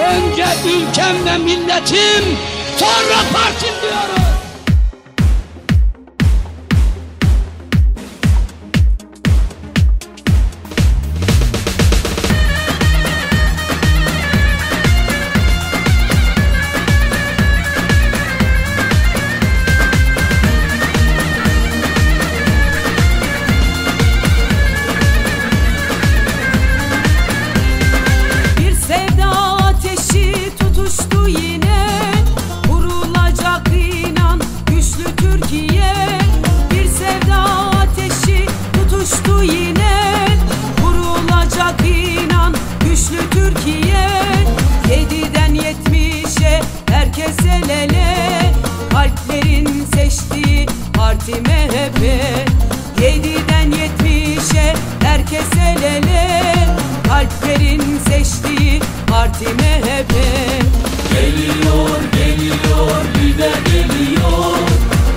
Önce ülkem ve milletim, sonra partim diyorum. gibi Yediden yetmişe herkes el ele. Kalplerin seçtiği parti MHP Geliyor geliyor bir lider geliyor.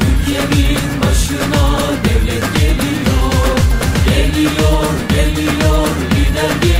Ülkemin başına devlet geliyor. Geliyor geliyor lider geliyor.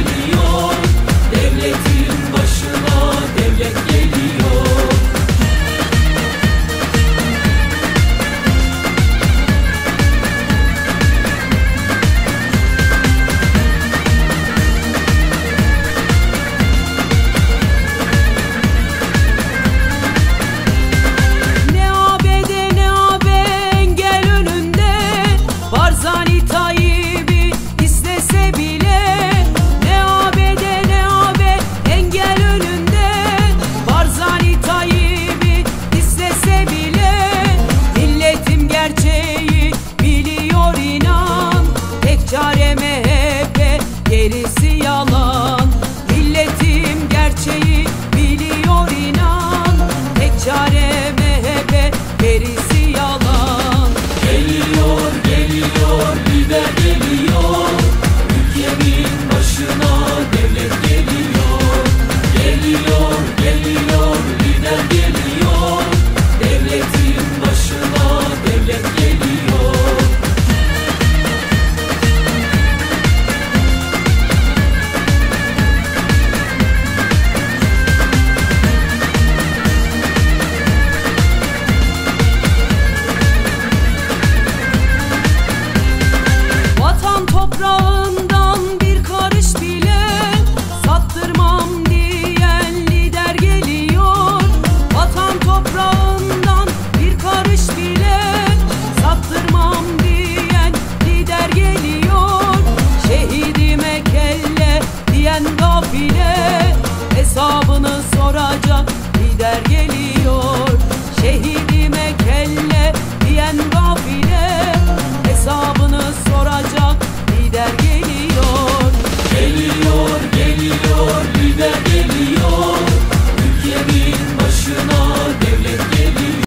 gider gelir.